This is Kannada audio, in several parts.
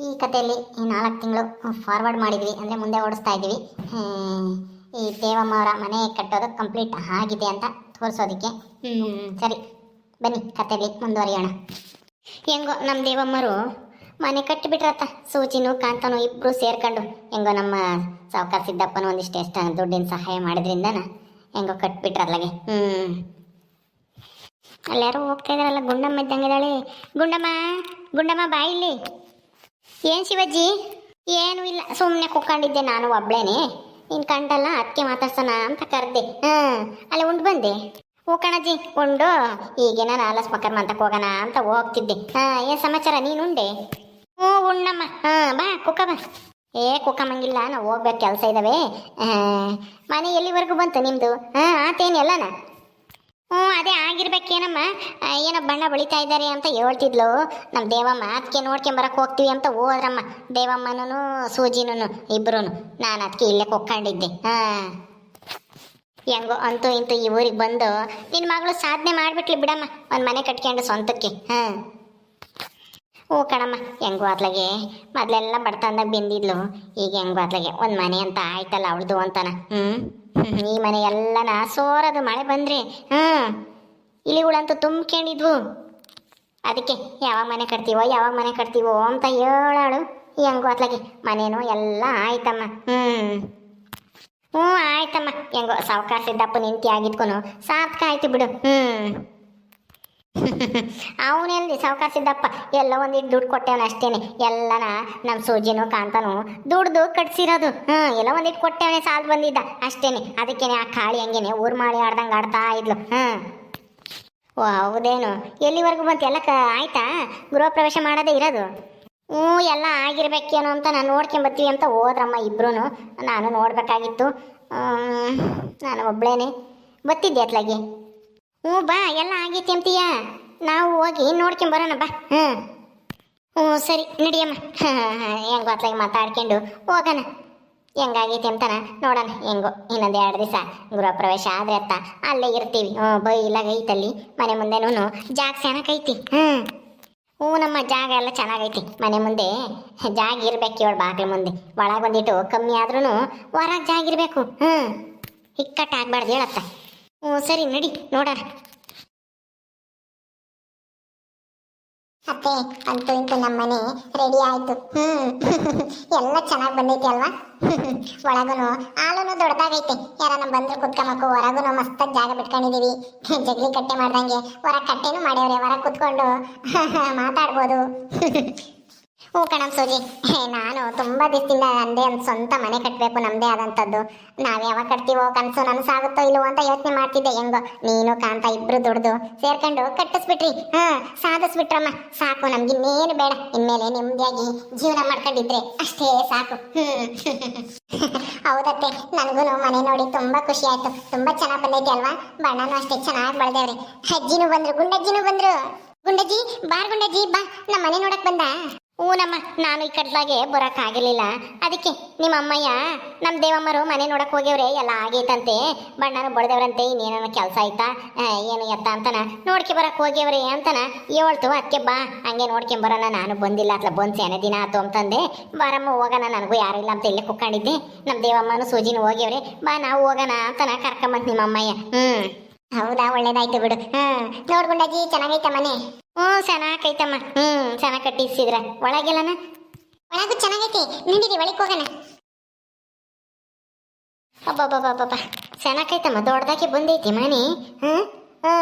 ಈ ಕಥೆಯಲ್ಲಿ ಈ ನಾಲ್ಕು ತಿಂಗಳು ಫಾರ್ವರ್ಡ್ ಮಾಡಿದ್ವಿ, ಅಂದರೆ ಮುಂದೆ ಓಡಿಸ್ತಾ ಇದ್ದೀವಿ. ಈ ದೇವಮ್ಮ ಅವರ ಮನೆ ಕಟ್ಟೋದು ಕಂಪ್ಲೀಟ್ ಆಗಿದೆ ಅಂತ ತೋರಿಸೋದಕ್ಕೆ. ಸರಿ, ಬನ್ನಿ, ಕಥೆಯಲ್ಲಿ ಮುಂದುವರಿಯೋಣ. ಹೆಂಗೋ ನಮ್ಮ ದೇವಮ್ಮರು ಮನೆ ಕಟ್ಟಿಬಿಟ್ರತ್ತ. ಸೂಚಿನು ಕಾಂತನು ಇಬ್ಬರು ಸೇರ್ಕೊಂಡು. ಹೆಂಗೋ ನಮ್ಮ ಸಾವುಕಾರ ಸಿದ್ದಪ್ಪನ ಒಂದಿಷ್ಟು ಎಷ್ಟು ದುಡ್ಡಿನ ಸಹಾಯ ಮಾಡಿದ್ರಿಂದನ ಹೆಂಗೋ ಕಟ್ಬಿಟ್ರಲ್ಲಗೆ ಹ್ಞೂ ಅಲ್ಲಾರು ಹೋಗ್ತಾ ಇದಾರಲ್ಲ, ಗುಂಡಮ್ಮ ಇದ್ದಂಗಿದ್ದಾಳೆ ಗುಂಡಮ್ಮ ಗುಂಡಮ್ಮ ಬಾಯಿಲಿ ಏನು ಶಿವಜ್ಜಿ? ಏನೂ ಇಲ್ಲ ಸುಮ್ಮನೆ ಕುತ್ಕೊಂಡಿದ್ದೆ ನಾನು ಒಬ್ಳೇನೆ. ನೀನು ಕಂಡಲ್ಲ ಅದಕ್ಕೆ ಮಾತಾಡ್ಸೋಣ ಅಂತ ಕರೆದೆ. ಹಾಂ ಅಲ್ಲಿ ಉಂಡು ಬಂದೆ. ಓ ಕಣಜ್ಜಿ ಉಂಡು. ಈಗ ನಾನು ಆಲಸ್ ಮಕರ್ಮ ಮಂತಕ್ಕೆ ಹೋಗೋಣ ಅಂತ ಹೋಗ್ತಿದ್ದೆ. ಹಾಂ ಏನು ಸಮಾಚಾರ? ನೀನು ಉಂಡೆ? ಹ್ಞೂ ಉಣ್ಣಮ್ಮ. ಹಾಂ ಬಾ ಕುಕ್ಕ ಬಾ. ಏ ಕುಕ್ಕಮ್ಮಂಗಿಲ್ಲ ನಾವು ಹೋಗ್ಬೇಕು ಕೆಲಸ ಇದ್ದಾವೆ ಆ, ಮನೆ ಎಲ್ಲಿವರೆಗೂ ಬಂತು ನಿಮ್ಮದು ಹಾಂ ಆತೇನು ಎಲ್ಲನ? ಹ್ಞೂ, ಅದೇ ಆಗಿರ್ಬೇಕೇನಮ್ಮ. ಏನೋ ಬಣ್ಣ ಬಳಿತಾ ಇದ್ದಾರೆ ಅಂತ ಹೇಳ್ತಿದ್ಲು. ನಮ್ಮ ದೇವಮ್ಮ ಅದಕ್ಕೆ ನೋಡ್ಕೊಂಬರಕ್ಕೆ ಹೋಗ್ತೀವಿ ಅಂತ ಹೋದ್ರಮ್ಮ. ದೇವಮ್ಮನೂ ಸೂಜಿನೂ ಇಬ್ಬರೂ ನಾನು ಅದಕ್ಕೆ ಇಲ್ಲೇ ಕೊಕ್ಕೊಂಡಿದ್ದೆ. ಹಾಂ. ಹೆಂಗೋ ಅಂತೂ ಇಂತೂ ಈ ಊರಿಗೆ ಬಂದು ನಿನ್ನ ಮಗಳು ಸಾಧನೆ ಮಾಡಿಬಿಟ್ಲಿ ಬಿಡಮ್ಮ. ಒಂದು ಮನೆ ಕಟ್ಕೊಂಡು ಸ್ವಂತಕ್ಕೆ. ಹಾಂ. ಓ ಕಣಮ್ಮ, ಹೆಂಗೋ ಅತ್ಲಾಗೆ ಮೊದಲೆಲ್ಲ ಬಡತನದಾಗ ಬೆಂದಿದ್ಲು. ಈಗ ಹೆಂಗೋ ಅತ್ಲಾಗೆ ಒಂದು ಮನೆ ಅಂತ ಆಯ್ತಲ್ಲ, ಅವಳದು ಅಂತನ. ಹ್ಞೂ ಈ ಮನೆ ಎಲ್ಲನ ಸೋರದು ಮಳೆ ಬಂದ್ರೆ ಹ್ಞೂ ಇಲಿಗಳಂತೂ ತುಂಬ್ಕೊಂಡಿದ್ವು. ಅದಕ್ಕೆ, ಯಾವಾಗ ಮನೆ ಕಟ್ತೀವೋ, ಯಾವಾಗ ಮನೆ ಕಟ್ತೀವೋ ಅಂತ ಹೇಳಾಳು ಹೆಂಗೋ ಅತ್ಲಾಗೆ. ಮನೇನೋ ಎಲ್ಲ ಆಯ್ತಮ್ಮ ಹ್ಞೂ ಹ್ಞೂ, ಆಯ್ತಮ್ಮ. ಹೆಂಗೋ, ಸಾವುಕಾರ ಸಿದ್ದಪ್ಪ ನಿಂತಿ ಆಗಿದ್ಕೊನು ಸಾರ್ಥಕ ಆಯ್ತು ಬಿಡು ಹ್ಞೂ ಅವನೆಲ್ಲಿ ಸಾವುಕಾರ ಸಿದ್ದಪ್ಪ ಎಲ್ಲ ಒಂದಿಟ್ಟು ದುಡ್ಡು ಕೊಟ್ಟೆವನ ಅಷ್ಟೇನೆ. ಎಲ್ಲನ ನಮ್ಮ ಸೂಜಿನೂ ಕಾಂತನು ದುಡ್ದು ಕಟ್ಸಿರೋದು. ಹ್ಞೂ ಎಲ್ಲ ಒಂದಿಟ್ಟು ಕೊಟ್ಟೆವನೇ ಸಾಲ್ ಬಂದಿದ್ದ. ಅಷ್ಟೇನೆ. ಅದಕ್ಕೇನೆ ಆ ಕಾಳಿ ಹಂಗೇನೆ ಊರ್ ಮಾಡಿ ಆಡ್ದಂಗೆ ಆಡ್ತಾ ಇದ್ಲು. ಹ್ಞೂ ಓ, ಹೌದೇನು? ಎಲ್ಲಿವರೆಗೂ ಬಂತು? ಎಲ್ಲ ಕ, ಆಯ್ತಾ? ಗೃಹ ಪ್ರವೇಶ ಮಾಡೋದೇ ಇರೋದು? ಹ್ಞೂ, ಎಲ್ಲ ಆಗಿರ್ಬೇಕೇನೋ ಅಂತ ನಾನು ನೋಡ್ಕೊಂಬತ್ತೀವಿ ಅಂತ ಹೋದ್ರಮ್ಮ ಇಬ್ರು ನಾನು ನೋಡಬೇಕಾಗಿತ್ತು. ನಾನು ಒಬ್ಳೇನೆ. ಬತ್ತಿದ್ದೆ ಅತ್ಲಾಗೆ? ಹ್ಞೂ, ಬಾ, ಎಲ್ಲ ಆಗೈತಿ ಅಂತೀಯ? ನಾವು ಹೋಗಿ ನೋಡ್ಕೊಂಬರೋಣ ಬಾ. ಹ್ಞೂ. ಹ್ಞೂ, ಸರಿ ನಡಿಯಮ್ಮ ಹೆಂಗೋ ಅತ್ಲಾಗಿ ಮಾತಾಡ್ಕೊಂಡು ಹೋಗೋಣ. ಹೆಂಗಾಗೈತಿ ಅಂತಾನ ನೋಡೋಣ, ಹೆಂಗೋ. ಇನ್ನೊಂದು ಎರಡು ದಿವಸ ಗೃಹ ಪ್ರವೇಶ ಆದರೆ ಅತ್ತ, ಅಲ್ಲೇ ಇರ್ತೀವಿ. ಹ್ಞೂ, ಬೈಲಾಗ ಐತಲ್ಲಿ, ಮನೆ ಮುಂದೆನೂ ಜಾಗ ಚೆನ್ನಾಗೈತಿ ಹ್ಞೂ. ಹ್ಞೂ, ನಮ್ಮ ಜಾಗ ಎಲ್ಲ ಚೆನ್ನಾಗೈತಿ ಮನೆ ಮುಂದೆ ಜಾಗ ಇರ್ಬೇಕು ಇವಳು ಬಾಗಿಲು ಮುಂದೆ. ಒಳಗೆ ಬಂದಿಟ್ಟು ಕಮ್ಮಿ ಆದ್ರೂ ಹೊರಗೆ ಜಾಗ ಇರಬೇಕು. ಹ್ಞೂ. ಇಕ್ಕಟ್ಟಾಗಬಾರ್ದು ಹೇಳತ್ತ. ಹ್ಞೂ ಸರಿ, ನಡಿ ನೋಡೋಣ ಅತ್ತೆ, ಅಂತೂ ಇಂತೂ ನಮ್ಮ ಮನೆ ರೆಡಿ ಆಯ್ತು. ಹ್ಮ್. ಎಲ್ಲ ಚೆನ್ನಾಗಿ ಬಂದೈತೆ ಅಲ್ವಾ? ಒಳಗುನು ಹಾಲುನು ದೊಡ್ಡದಾಗೈತೆ ಯಾರನ್ನ ಬಂದ್ರು ಕುತ್ಕೊಂಬಕು ಹೊರಗುನು ಮಸ್ತಾಗಿ ಜಾಗ ಬಿಟ್ಕೊಂಡಿದೀವಿ. ಜಗ್ಲಿ ಕಟ್ಟೆ ಮಾಡ್ದಂಗೆ. ಹೊರ ಕಟ್ಟೆನೂ ಮಾಡ್ಯವ್ರೆ, ಹೊರ ಕುತ್ಕೊಂಡು ಮಾತಾಡ್ಬೋದು. ಹ್ಞೂ ಕಣಮ್ ಸೂಜಿ. ನಾನು ತುಂಬಾ ದಿವಸದಿಂದ ಅಂದೇ ಒಂದು ಸ್ವಂತ ಮನೆ ಕಟ್ಟಬೇಕು ನಮ್ಮದೇ ಆದಂಥದ್ದು. ನಾವು ಯಾವಾಗ ಕಟ್ತೀವೋ ಕನಸು ನನಸಾಗುತ್ತೋ ಇಲ್ಲವೋ ಅಂತ ಯೋಚನೆ ಮಾಡ್ತಿದ್ದೆ, ಹೆಂಗೋ. ನೀನು ಕಾಂತ ಇಬ್ರು ದುಡ್ದು ಸೇರ್ಕೊಂಡು ಕಟ್ಟಿಸ್ಬಿಟ್ರಿ. ಹಾಂ, ಸಾಧಿಸ್ಬಿಟ್ರಮ್ಮ. ಸಾಕು, ನಮ್ಗೆ ಇನ್ನೇನು ಬೇಡ. ಇನ್ಮೇಲೆ ನೆಮ್ಮದಿಯಾಗಿ ಜೀವನ ಮಾಡ್ಕೊಂಡಿದ್ರೆ ಅಷ್ಟೇ ಸಾಕು. ಹೌದತ್ತೆ ನನಗೂ ಮನೆ ನೋಡಿ ತುಂಬಾ ಖುಷಿ ಆಯ್ತು. ತುಂಬಾ ಚೆನ್ನಾಗಿ ಬಂದೈತಿ ಅಲ್ವಾ? ಬಣ್ಣನೂ ಅಷ್ಟೇ ಚೆನ್ನಾಗಿ ಬೆಳೆದೇವ್ರಿ. ಅಜ್ಜಿನೂ ಬಂದ್ರು, ಗುಂಡಜ್ಜಿನೂ ಬಂದ್ರು. ಗುಂಡಜ್ಜಿ, ಬಾರ್ ಗುಂಡಜ್ಜಿ, ಬಾ. ನಮ್ಮ ಮನೆ ನೋಡಕ್ಕೆ ಬಂದ? ಹ್ಞೂ ನಮ್ಮ ನಾನು ಈ ಕಟ್ಲಾಗೆ ಬರೋಕ್ಕಾಗಲಿಲ್ಲ ಅದಕ್ಕೆ ನಿಮ್ಮ ಅಮ್ಮಯ್ಯ, ನಮ್ಮ ದೇವಮ್ಮರು ಮನೆ ನೋಡಕ್ ಹೋಗ್ಯವ್ರೆ, ಎಲ್ಲ ಆಗೈತಂತೆ. ಬಣ್ಣನು ಬಡ್ದವ್ರಂತೆ ಇನ್ನೇನೋ ಕೆಲಸ ಆಯ್ತಾ ಏನು ಎತ್ತ ಅಂತನ? ನೋಡ್ಕೆ ಬರಕ್ ಹೋಗ್ಯವ್ರೆ ಅಂತನ ಹೇಳ್ತು. ಅದಕ್ಕೆ ಬಾ, ಹಂಗೆ ನೋಡ್ಕೊಂಬರೋಣ ನಾನು ಬಂದಿಲ್ಲ. ಅತ್ಲ ಬಂದು ಸೇನೆ ದಿನ ಆತು ಅಂತಂದೆ. ಬಾರಮ್ಮ, ಹೋಗೋಣ. ನನಗೂ ಯಾರು ಇಲ್ಲ ಅಂತ ಇಲ್ಲೇ ಕುಕ್ಕೊಂಡಿದ್ದೆ. ನಮ್ಮ ದೇವಮ್ಮನು ಸೂಜಿನ ಹೋಗ್ಯವ್ರೆ. ಬಾ, ನಾವು ಹೋಗೋಣ ಅಂತನ ಕರ್ಕೊಂಬಂತ ನಿಮ್ಮ ಅಮ್ಮಯ್ಯ. ಹ್ಞೂ ಹೌದಾ? ಒಳ್ಳೇದಾಯ್ತು ಬಿಡು. ಹ್ಮ್. ನೋಡ್ಕೊಂಡಾಗಿ ಚೆನ್ನಾಗೈತ ಮನೆ? ಹ್ಞೂ ಚೆನ್ನಾಗೈತಮ್ಮ ಹ್ಞೂ ಚೆನ್ನಾಗಿ ಕಟ್ಟಿಸಿದ್ರ. ಒಳಗೆಲ್ಲನ? ಒಳಗೂ ಚೆನ್ನಾಗೈತಿ. ನಡೀರಿ ಒಳಕ್ ಹೋಗೋಣ. ಅಬ್ಬಬ್ಬಬ್ಬಬ್ಬ. ಚೆನ್ನಾಗೈತಮ್ಮ ದೊಡ್ಡದಾಗಿ ಬಂದೈತಿ ಮನೆ. ಹ್ಞೂ ಹ್ಞೂ.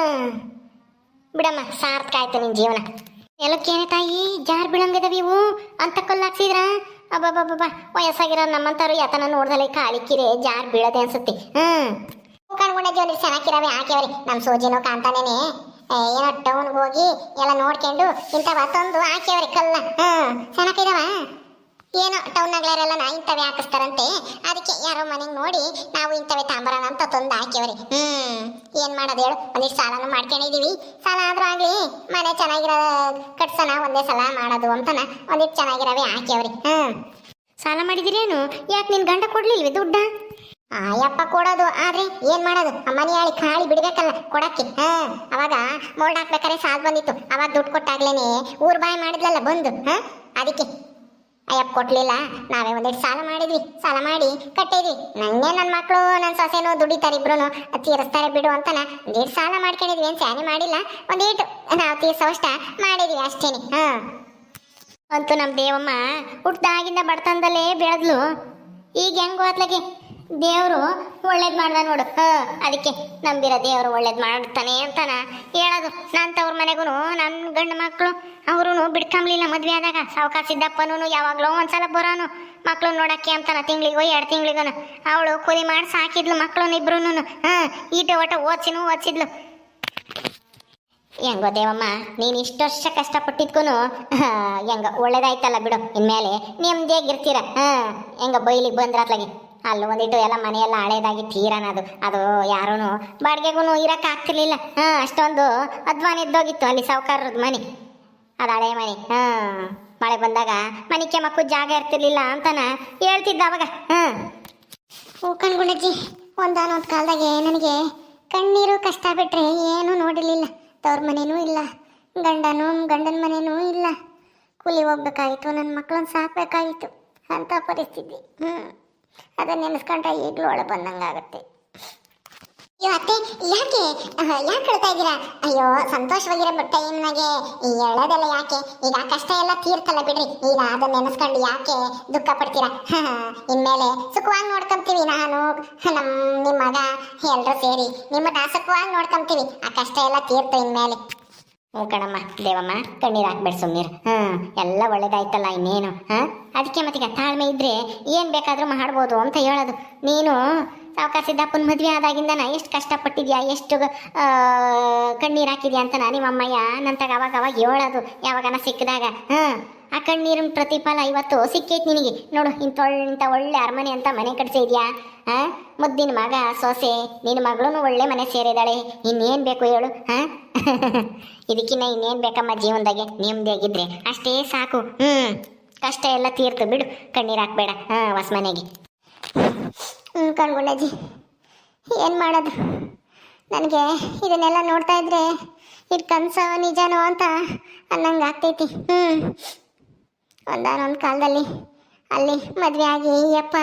ಬಿಡಮ್ಮ ಸಾರ್ಥಕ ಆಯ್ತು ನಿನ್ ಜೀವನ. ಎಲ್ಲಕ್ಕೇನೆ ತಾಯಿ ಜಾರ್ ಬೀಳಂಗದವ ಇವು. ಅಂತ ಕೊಲ್ಲಾಕ್ಸಿದ್ರ? ಹಾಕ್ಸಿದ್ರ ಅಬ್ಬಬ್ಬಬ್ಬ ವಯಸ್ಸಾಗಿರೋ ನಮ್ಮಂತವ್ರು ಯಾತನ ನೋಡ್ದಲೆ ಕಾಲಿಕ್ಕಿರೆ ಜಾರ್ ಬೀಳದೆ ಅನ್ಸುತ್ತೆ. ಹ್ಮ್ ಕಣ್ಗುಂಡಜ್ಜಿ ಜೀವನ ಚೆನ್ನಾಗಿರವೆ ಹಾಕ್ಯವ್ರಿ. ನಮ್ ಸೋಜಿನೋ ಕಾಂತಾನೇನೆ ಏ, ಏನೋ ಟೌನ್ಗೆ ಹೋಗಿ ಎಲ್ಲ ನೋಡ್ಕೊಂಡು ಇಂಥವ ತಂದು ಹಾಕ್ಯವ್ರಿ ಕಲ್ಲ ಹ್ಮ್ ಚೆನ್ನಾಗಿದಾವ ಏನೋ ನಾ ಇಂಥವೇ ಹಾಕಿಸ್ತಾರಂತೆ. ಅದಕ್ಕೆ ಯಾರೋ ಮನೆಗೆ ನೋಡಿ ನಾವು ಇಂಥವೇ ತಾಂಬರೋಣ ಅಂತ ತಂದು ಹಾಕ್ಯವ್ರಿ ಹ್ಮ್, ಏನ್ ಮಾಡೋದು ಹೇಳು? ಒಂದಿಷ್ಟು ಸಾಲನು ಮಾಡ್ಕೊಂಡಿದೀವಿ. ಸಾಲ ಆದ್ರೂ ಆಗಲಿ, ಮನೆ ಚೆನ್ನಾಗಿರೋ ಕಟ್ಸೋಣ, ಒಂದೇ ಸಲ ಮಾಡೋದು ಅಂತನ ಒಂದಿಷ್ಟು ಚೆನ್ನಾಗಿರವೆ ಹಾಕ್ಯವ್ರಿ ಹ್ಮ್ ಸಾಲ ಮಾಡಿದಿರೇನು? ಯಾಕೆ ನಿನ್ ಗಂಡ ಕೊಡ್ಲಿಲ್ವಿ ದುಡ್ಡ? ಆಯಪ್ಪ ಕೊಡೋದು, ಆದ್ರೆ ಏನ್ ಮಾಡೋದು? ಆ ಖಾಳಿ ಬಿಡಬೇಕಲ್ಲ ಕೊಡಕ್ಕೆ. ಹಾ, ಅವಾಗ ಮೋಲ್ಡ್ ಹಾಕ್ಬೇಕಾದ್ರೆ ಸಾಲ್ ಬಂದಿತ್ತು. ಅವಾಗ ದುಡ್ಡು ಕೊಟ್ಟಾಗ್ಲೇನೆ ಊರ್ ಬಾಯ್ ಮಾಡಿದ್ಲಲ್ಲ ಬಂದು, ಹಾ? ಅದಕ್ಕೆ. ಅಯ್ಯಪ್ಪ ಕೊಟ್ಲಿಲ್ಲ. ನಾವೇ ಒಂದೆರಡು ಸಾಲ ಮಾಡಿದ್ವಿ. ಸಾಲ ಮಾಡಿ ಕಟ್ಟಿದ್ವಿ. ನಂಗೆ ನನ್ನ ಮಕ್ಕಳು ನನ್ನ ಸೊಸೆನೂ, ದುಡಿತಾರೆ ಇಬ್ರು ತೀರಿಸ್ತಾರೆ ಬಿಡು ಅಂತನ ಒಂದೆರಡು ಸಾಲ ಮಾಡ್ಕೊಂಡಿದ್ವಿ ಏನು ಸ್ಯಾನೆ ಮಾಡಿಲ್ಲ. ಒಂದೇಟು ನಾವು ತೀರ್ಸೋಷ್ಟ ಮಾಡಿದ್ವಿ ಅಷ್ಟೇನೆ, ಹಾಂ. ಅಂತೂ ನಮ್ಮ ದೇವಮ್ಮ ಹುಟ್ದಾಗಿಂದ ಬಡತನದಲ್ಲೇ ಬೆಳೆದ್ಲು. ಈಗ ಹೆಂಗೋ ಅತ್ಲಗೆ ದೇವರು ಒಳ್ಳೇದು ಮಾಡ್ದ ನೋಡು. ಹ, ಅದಕ್ಕೆ ನಂಬಿರೋ ದೇವರು ಒಳ್ಳೇದು ಮಾಡ್ತಾನೆ ಅಂತಾನ. ಹೇಳೋದು, ನಾನು ತವ್ರ ಮನೆಗೂ ನನ್ನ ಗಂಡು ಮಕ್ಕಳು ಅವರು ಬಿಡ್ಕೊಂಬ್ಲಿಲ್ಲ ಮದುವೆ ಆದಾಗ. ಸಾವುಕಾರ ಯಾವಾಗಲೂ ಒಂದ್ಸಲ ಬರೋನು. ಮಕ್ಕಳು ನೋಡಕ್ಕೆ ಅಂತಾನ, ತಿಂಗಳಿಗೋ ಎರಡು ತಿಂಗಳಿಗೋನು. ಅವಳು ಕೂಲಿ ಮಾಡಿ ಸಾಕಿದ್ಲು ಮಕ್ಕಳನ್ನ ಇಬ್ರು ಹಾಂ, ಈಟೆ ಒಟ ಓದ್ಸಿನೂ ಓದ್ಸಿದ್ಲು. ಹೆಂಗೋ ದೇವಮ್ಮ, ನೀನು ಇಷ್ಟು ವರ್ಷ ಕಷ್ಟಪಟ್ಟಿದ್ಕೂ ಹೆಂಗ ಒಳ್ಳೇದಾಯ್ತಲ್ಲ ಬಿಡು. ಇನ್ಮೇಲೆ ನೆಮ್ಮದಿಯಾಗಿರ್ತೀರ ಹಾಂ, ಹೆಂಗ ಬೈಲಿಗೆ ಬಂದ್ರತ್ಲಾಗಿ. ಅಲ್ಲಿ ಒಂದಿಟ್ಟು ಎಲ್ಲ ಮನೆಯೆಲ್ಲ ಹಳೇದಾಗಿ ತೀರನ ಅದು ಅದು ಯಾರೂ ಬಾಡಿಗೆಗೂ ಇರಕ್ಕೆ ಆಗ್ತಿರ್ಲಿಲ್ಲ. ಹಾಂ, ಅಷ್ಟೊಂದು ಅಧ್ವಾನ ಇದ್ದೋಗಿತ್ತು ಅಲ್ಲಿ ಸಾವುಕಾರರದ ಮನೆ. ಅದು ಹಳೆ ಮನೆ. ಹಾಂ, ಮಳೆ ಬಂದಾಗ ಮನೆ ಮಕ್ಕಳು ಜಾಗ ಇರ್ತಿರ್ಲಿಲ್ಲ ಅಂತನ ಹೇಳ್ತಿದ್ದ ಅವಾಗ. ಹಾಂ. ಹೂ ಕಣ್ಗುಣಜ್ಜಿ ಒಂದಾನೊಂದು ಕಾಲದಾಗೆ ನನಗೆ ಕಣ್ಣೀರು ಕಷ್ಟ ಬಿಟ್ಟರೆ ಏನೂ ನೋಡಿರಲಿಲ್ಲ. ತವ್ರ ಮನೇನೂ ಇಲ್ಲ, ಗಂಡನೂ, ಗಂಡನ ಮನೇನೂ ಇಲ್ಲ. ಕೂಲಿ ಹೋಗ್ಬೇಕಾಗಿತ್ತು ನನ್ನ ಮಕ್ಕಳನ್ನ ಸಾಕಬೇಕಾಗಿತ್ತು. ಅಂತ ಪರಿಸ್ಥಿತಿ. ಹ್ಞೂ ಅದನ್ನ ನೆನೆಸ್ಕೊಂಡ್ರೆ ಈಗಲೂ ಒಳ ಬಂದಂಗಾಗತ್ತೆ ಅಯ್ಯೋ ಅತ್ತೆ, ಯಾಕೆ? ಯಾಕೆ ಹೇಳ್ತಾ ಇದ್ದೀರಾ? ಅಯ್ಯೋ, ಸಂತೋಷವಾಗಿರೋ ಟೈಮ್ನಾಗೆ ಈ ಎಳೆದೆಲ್ಲ ಯಾಕೆ? ಈಗ ಆ ಕಷ್ಟ ಎಲ್ಲ ತೀರ್ತಲ್ಲ ಬಿಡ್ರಿ. ಈಗ ಅದನ್ನ ನೆನೆಸ್ಕೊಂಡು ಯಾಕೆ ದುಃಖ ಪಡ್ತೀರಾ? ಇನ್ಮೇಲೆ ಸುಖವಾಗಿ ನೋಡ್ಕೊಂತೀವಿ ನಾನು ನಮ್ಮ ನಿಮ್ಮ ಮಗ ಎಲ್ಲರೂ ಸೇರಿ. ನಿಮ್ಮ ಸುಖವಾಗಿ ನೋಡ್ಕೊಂತೀವಿ. ಆ ಕಷ್ಟ ಎಲ್ಲ ತೀರ್ತು ಇನ್ಮೇಲೆ. ಹ್ಞೂ ಕಣಮ್ಮ, ದೇವಮ್ಮ, ಕಣ್ಣೀರು ಹಾಕ್ಬೇಡ ಸುಮ್ಮೀರ್ ಹಾಂ ಎಲ್ಲ ಒಳ್ಳೇದಾಯ್ತಲ್ಲ ಇನ್ನೇನು, ಹಾಂ? ಅದಕ್ಕೆ ಮತ್ತೀಗ ತಾಳ್ಮೆ ಇದ್ರೆ ಏನು ಬೇಕಾದರೂ ಮಾಡ್ಬೋದು ಅಂತ ಹೇಳೋದು. ನೀನು ಸಾವುಕಾರ ಸಿದ್ದಪ್ಪನ ಮದುವೆ ಆದಾಗಿಂದನ ಎಷ್ಟು ಕಷ್ಟಪಟ್ಟಿದ್ಯಾ, ಎಷ್ಟು ಕಣ್ಣೀರು ಹಾಕಿದ್ಯಾ ಅಂತ ನಿಮ್ಮ ಅಮ್ಮಯ್ಯ? ನಂತಾಗ ಅವಾಗ ಅವಾಗ ಹೇಳೋದು, ಯಾವಾಗನ ಸಿಕ್ಕಿದಾಗ. ಹಾಂ, ಆ ಕಣ್ಣೀರಿನ ಪ್ರತಿಫಲ ಇವತ್ತು ಸಿಕ್ಕೈತೆ ನಿನಗೆ. ನೋಡು, ಇಂಥ ಒಳ್ಳೆ ಇಂಥ ಒಳ್ಳೆ ಅರಮನೆ ಅಂತ ಮನೆ ಕಟ್ಸಿದ್ಯಾ ಹಾಂ, ಮುದ್ದಿನ ಮಗ, ಸೊಸೆ, ನಿನ್ನ ಮಗಳೂ ಒಳ್ಳೆ ಮನೆ ಸೇರಿದಾಳೆ. ಇನ್ನೇನು ಬೇಕು ಹೇಳು, ಹಾಂ? ಇದಕ್ಕಿನ್ನ ಇನ್ನೇನು ಬೇಕಮ್ಮ ಜೀವನದಾಗೆ? ನೆಮ್ಮದಿಯಾಗಿದ್ರೆ. ಅಷ್ಟೇ ಸಾಕು. ಹ್ಞೂ ಕಷ್ಟ ಎಲ್ಲ ತೀರ್ತು, ಬಿಡು. ಕಣ್ಣೀರು ಹಾಕ್ಬೇಡ. ಹಾಂ, ಹೊಸ ಮನೆಗೆ. ಹ್ಞೂ ಕಣ್ಗುಂಡಜ್ಜಿ ಏನು ಮಾಡೋದು? ನನಗೆ ಇದನ್ನೆಲ್ಲ ನೋಡ್ತಾ ಇದ್ರೆ ಇದು ಕನಸೋ ನಿಜನೋ ಅಂತ ಅನ್ನಂಗೆ ಆಗ್ತೈತಿ. ಹ್ಞೂ ಒಂದಾನೊಂದು ಕಾಲದಲ್ಲಿ ಅಲ್ಲಿ ಮದುವೆ ಆಗಿ ಯಪ್ಪ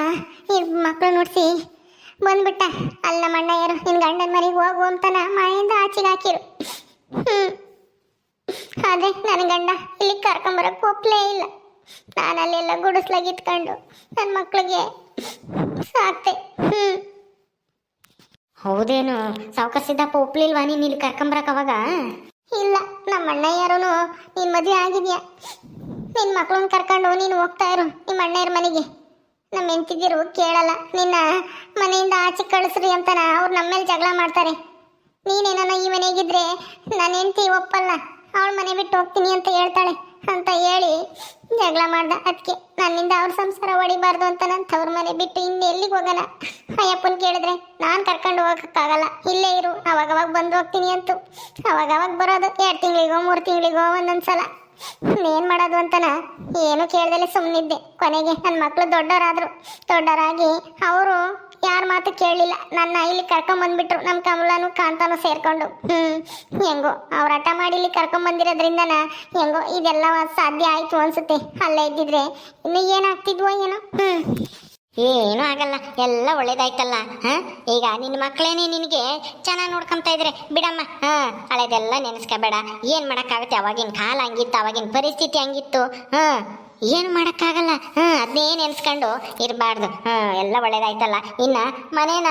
ಈ ಮಕ್ಕಳು ನೋಡಿಸಿ ಬಂದ್ಬಿಟ್ಟ. ಅಲ್ಲಿ ನಮ್ಮ ಯಾರು ನಿನ್ನ ಗಂಡನ ಮನೆಗೆ ಹೋಗು ಅಂತನ ಮನೆಯಿಂದ ಆಚೆಗೆ ಹಾಕಿರು. ಹ್ಞೂ ಆದರೆ ನನ್ನ ಗಂಡ ಇಲ್ಲಿ ಕರ್ಕೊಂಬರೋಕೆ ಒಪ್ಪಲೇ ಇಲ್ಲ. ನಾನು ಅಲ್ಲೆಲ್ಲ ಗುಡಿಸ್ಲಾಗಿ ಇಟ್ಕೊಂಡು ನನ್ನ ಮಕ್ಕಳಿಗೆ ಸಾಕ್ತೆ ಹೌದೇನು ಸಾವುಕ ಸಿದ್ದಪ್ಪ ಒಪ್ಲಿಲ್ವಾ ನೀನು ಇಲ್ಲಿ ಕರ್ಕೊಂಬರಕ್ ಅವಾಗ? ಇಲ್ಲ ನಮ್ಮ ಅಣ್ಣ ಯಾರು ನಿನ್ ಮದ್ವೆ ಆಗಿದ್ಯಾ? ನಿನ್ ಮಕ್ಳನ್ ಕರ್ಕೊಂಡು ನೀನು ಹೋಗ್ತಾ ಇರು ನಿಮ್ಮ ಅಣ್ಣಯ್ಯರ ಮನೆಗೆ. ನಮ್ಮ ಹೆಂಡತಿದಿರು ಕೇಳಲ್ಲ, ನಿನ್ನ ಮನೆಯಿಂದ ಆಚೆ ಕಳಿಸ್ರಿ ಅಂತಾನ ಅವ್ರು ನಮ್ಮ ಮೇಲೆ ಜಗಳ ಮಾಡ್ತಾರೆ. ನೀನೇನ ಈ ಮನೆಗಿದ್ರೆ ನನ್ನ ಹೆಂಡತಿ ಒಪ್ಪಲ್ಲ, ಅವಳ ಮನೆ ಬಿಟ್ಟು ಹೋಗ್ತೀನಿ ಅಂತ ಹೇಳ್ತಾಳೆ. ಅಂತ ಹೇಳಿ ಜಗಳ ಮಾಡ್ದ. ಅದಕ್ಕೆ ನನ್ನಿಂದ ಅವ್ರ ಸಂಸಾರ ಹೊಡಿಬಾರ್ದು ಅಂತ ನನ್ನ ತವ್ರ ಮನೆ ಬಿಟ್ಟು ಇನ್ನು ಎಲ್ಲಿಗೆ ಹೋಗೋಣ? ಅಯ್ಯಪ್ಪನ ಕೇಳಿದ್ರೆ, ನಾನು ಕರ್ಕೊಂಡು ಹೋಗೋಕ್ಕಾಗಲ್ಲ. ಇಲ್ಲೇ ಇರು, ಅವಾಗವಾಗ ಬಂದು ಹೋಗ್ತೀನಿ ಅಂತು. ಅವಾಗವಾಗ ಬರೋದು ಎರಡು ತಿಂಗಳಿಗೋ, ಮೂರು ತಿಂಗಳಿಗೋ ಒಂದೊಂದು ಸಲ ಏನು ಮಾಡೋದು ಅಂತನ? ಏನು ಕೇಳ್ದಲೆ ಸುಮ್ಮನಿದ್ದೆ ಕೊನೆಗೆ ನನ್ನ ಮಕ್ಕಳು ದೊಡ್ಡವರಾದರು ದೊಡ್ಡವರಾಗಿ ಅವರು ಯಾರ ಮಾತು ಕೇಳಲಿಲ್ಲ ನನ್ನ ಇಲ್ಲಿ ಕರ್ಕೊಂಬಂದ್ಬಿಟ್ರು ನಮ್ಮ ಕಮಲನು ಕಾಂತಾನು ಸೇರ್ಕೊಂಡು. ಹ್ಮ್, ಹೆಂಗೋ, ಅವ್ರ ಹಠ ಮಾಡಿ ಇಲ್ಲಿ ಕರ್ಕೊಂಬಂದಿರೋದ್ರಿಂದನ ಹೆಂಗೋ, ಇದೆಲ್ಲ ಸಾಧ್ಯ ಆಯ್ತು ಅನ್ಸುತ್ತೆ. ಅಲ್ಲೇ ಇದ್ದಿದ್ರೆ. ಇನ್ನು ಏನಾಗ್ತಿದ್ವೋ ಏನೋ? ಹ್ಮ್. ಏನೂ ಆಗಲ್ಲ, ಎಲ್ಲ ಒಳ್ಳೇದಾಯ್ತಲ್ಲ ಈಗ ನಿನ್ನ ಮಕ್ಕಳೇನೆ ನಿನಗೆ ಚೆನ್ನಾಗಿ ನೋಡ್ಕೊಂತ ಇದ್ರೆ ಬಿಡಮ್ಮ, ಹಾ? ಹಳೆದೆಲ್ಲ ನೆನೆಸ್ಕೋಬೇಡ. ಏನು ಮಾಡೋಕ್ಕಾಗುತ್ತೆ? ಅವಾಗಿನ ಕಾಲ ಹಂಗಿತ್ತು, ಅವಾಗಿನ ಪರಿಸ್ಥಿತಿ ಹಂಗಿತ್ತು, ಹಾ? ಏನು ಮಾಡೋಕ್ಕಾಗಲ್ಲ, ಹಾ? ಅದನ್ನೇ ನೆನೆಸ್ಕೊಂಡು ಇರಬಾರ್ದು, ಹಾ? ಎಲ್ಲ ಒಳ್ಳೇದಾಯ್ತಲ್ಲ. ಇನ್ನು ಮನೇನ,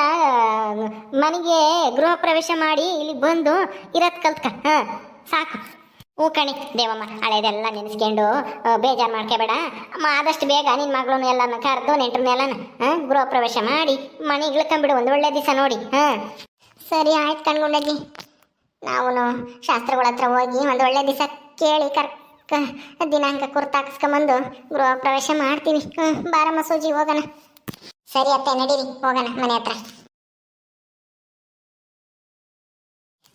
ಮನೆಗೆ ಗೃಹ ಪ್ರವೇಶ ಮಾಡಿ ಇಲ್ಲಿಗೆ ಬಂದು ಇರೋದು ಕಲ್ತ್ಕ, ಹಾ? ಸಾಕು. ಹ್ಞೂ ಕಣಿ, ದೇವಮ್ಮ, ಹಳೆದೆಲ್ಲ ನೆನೆಸ್ಕೊಂಡು ಬೇಜಾರು ಮಾಡ್ಕೋಬೇಡ ಅಮ್ಮ, ಆದಷ್ಟು ಬೇಗ ನಿನ್ನ ಮಗಳನ್ನ ಎಲ್ಲನ ಕರೆದು ನೆಂಟ್ರನ್ನೆಲ್ಲನ ಹಾಂ ಗೃಹ ಪ್ರವೇಶ ಮಾಡಿ ಮನೆಗೆ ಇಳ್ಕೊಂಬಿಡು ಒಂದು ಒಳ್ಳೆ ದಿವಸ ನೋಡಿ, ಹಾಂ. ಸರಿ, ಆಯ್ತು ಕಣ್ಗುಂಡಜ್ಜಿ ನಾವು ಶಾಸ್ತ್ರಗಳ ಹತ್ರ ಹೋಗಿ ಒಂದು ಒಳ್ಳೆ ದಿವಸ ಕೇಳಿ ಕರ್ಕ, ದಿನಾಂಕ ಕುರ್ತಾಕ್ಸ್ಕೊಂಬಂದು ಗೃಹ ಪ್ರವೇಶ ಮಾಡ್ತೀವಿ. ಹ್ಞೂ ಬಾರಮ್ಮ, ಸೂಜಿ, ಹೋಗೋಣ. ಸರಿ ಅತ್ತೆ, ನಡೀರಿ, ಹೋಗೋಣ, ಮನೆ ಹತ್ರ.